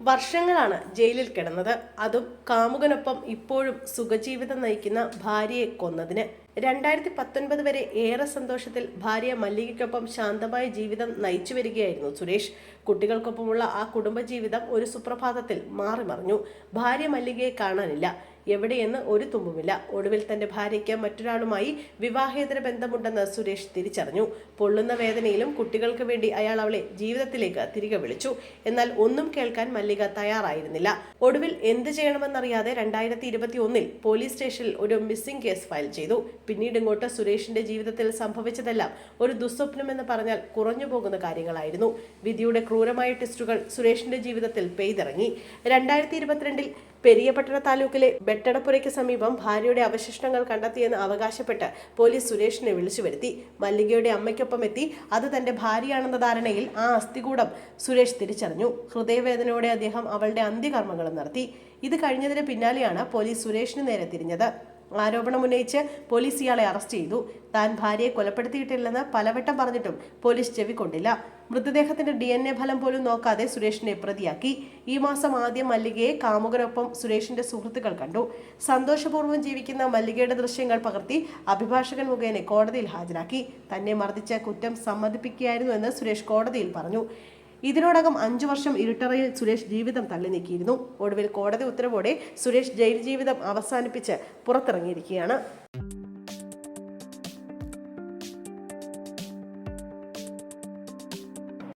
വർഷങ്ങളാണ് ജയിലിൽ കിടന്നത്. അതും കാമുകനൊപ്പം ഇപ്പോഴും സുഖജീവിതം നയിക്കുന്ന ഭാര്യയെ കൊന്നതിന്. രണ്ടായിരത്തി പത്തൊൻപത് വരെ ഏറെ സന്തോഷത്തിൽ ഭാര്യ മല്ലികയ്ക്കൊപ്പം ശാന്തമായ ജീവിതം നയിച്ചു വരികയായിരുന്നു സുരേഷ്. കുട്ടികൾക്കൊപ്പമുള്ള ആ കുടുംബജീവിതം ഒരു സുപ്രഭാതത്തിൽ മാറിമറിഞ്ഞു ഭാര്യ മല്ലികയെ കാണാനില്ല. എവിടെയെന്ന് ഒരു തുമ്പുമില്ല. ഒടുവിൽ തന്റെ ഭാര്യയ്ക്ക് മറ്റൊരാളുമായി വിവാഹേതര ബന്ധമുണ്ടെന്ന് സുരേഷ് തിരിച്ചറിഞ്ഞു. പൊള്ളുന്ന വേദനയിലും കുട്ടികൾക്ക് വേണ്ടി അയാൾ അവളെ ജീവിതത്തിലേക്ക് തിരികെ വിളിച്ചു. എന്നാൽ ഒന്നും കേൾക്കാൻ മല്ലിക തയ്യാറായിരുന്നില്ല. ഒടുവിൽ എന്ത് ചെയ്യണമെന്നറിയാതെ രണ്ടായിരത്തി ഇരുപത്തി ഒന്നിൽ പോലീസ് സ്റ്റേഷനിൽ ഒരു മിസ്സിംഗ് കേസ് ഫയൽ ചെയ്തു. പിന്നീട് ഇങ്ങോട്ട് സുരേഷിന്റെ ജീവിതത്തിൽ സംഭവിച്ചതെല്ലാം ഒരു ദുസ്വപ്നം എന്ന് പറഞ്ഞാൽ കുറഞ്ഞു പോകുന്ന കാര്യങ്ങളായിരുന്നു. വിധിയുടെ ക്രൂരമായ ടെസ്റ്റുകൾ സുരേഷിന്റെ ജീവിതത്തിൽ പെയ്തിറങ്ങി. രണ്ടായിരത്തി ഇരുപത്തിരണ്ടിൽ പെരിയപട്ടണ താലൂക്കിലെ ബെട്ടടപ്പുരയ്ക്ക് സമീപം ഭാര്യയുടെ അവശിഷ്ടങ്ങൾ കണ്ടെത്തിയെന്ന് അവകാശപ്പെട്ട് പോലീസ് സുരേഷിനെ വിളിച്ചു വരുത്തി. മല്ലികയുടെ അമ്മയ്ക്കൊപ്പം എത്തി. അത് തന്റെ ഭാര്യയാണെന്ന ധാരണയിൽ ആ അസ്ഥികൂടം സുരേഷ് തിരിച്ചറിഞ്ഞു. ഹൃദയവേദനയോടെ അദ്ദേഹം അവളുടെ അന്ത്യകർമ്മങ്ങളും നടത്തി. ഇത് കഴിഞ്ഞതിന് പിന്നാലെയാണ് പോലീസ് സുരേഷിന് നേരെ തിരിഞ്ഞത്. ആരോപണം ഉന്നയിച്ച് പോലീസ് ഇയാളെ അറസ്റ്റ് ചെയ്തു. താൻ ഭാര്യയെ കൊലപ്പെടുത്തിയിട്ടില്ലെന്ന് പലവട്ടം പറഞ്ഞിട്ടും പോലീസ് ചെവിക്കൊണ്ടില്ല. മൃതദേഹത്തിന്റെ ഡി എൻ എ ഫലം പോലും നോക്കാതെ സുരേഷിനെ പ്രതിയാക്കി. ഈ മാസം ആദ്യം മല്ലികയെ കാമുകനൊപ്പം സുരേഷിന്റെ സുഹൃത്തുക്കൾ കണ്ടു. സന്തോഷപൂർവം ജീവിക്കുന്ന മല്ലികയുടെ ദൃശ്യങ്ങൾ പകർത്തി അഭിഭാഷകൻ മുഖേന കോടതിയിൽ ഹാജരാക്കി. തന്നെ മർദ്ദിച്ച കുറ്റം സമ്മതിപ്പിക്കുകയായിരുന്നു എന്ന് സുരേഷ് കോടതിയിൽ പറഞ്ഞു. ഇതിനോടകം അഞ്ചു വർഷം ഇരുട്ടറയിൽ സുരേഷ് ജീവിതം തള്ളി നീക്കിയിരുന്നു. ഒടുവിൽ കോടതി ഉത്തരവോടെ സുരേഷ് ജയിൽ ജീവിതം അവസാനിപ്പിച്ച് പുറത്തിറങ്ങിയിരിക്കുകയാണ്.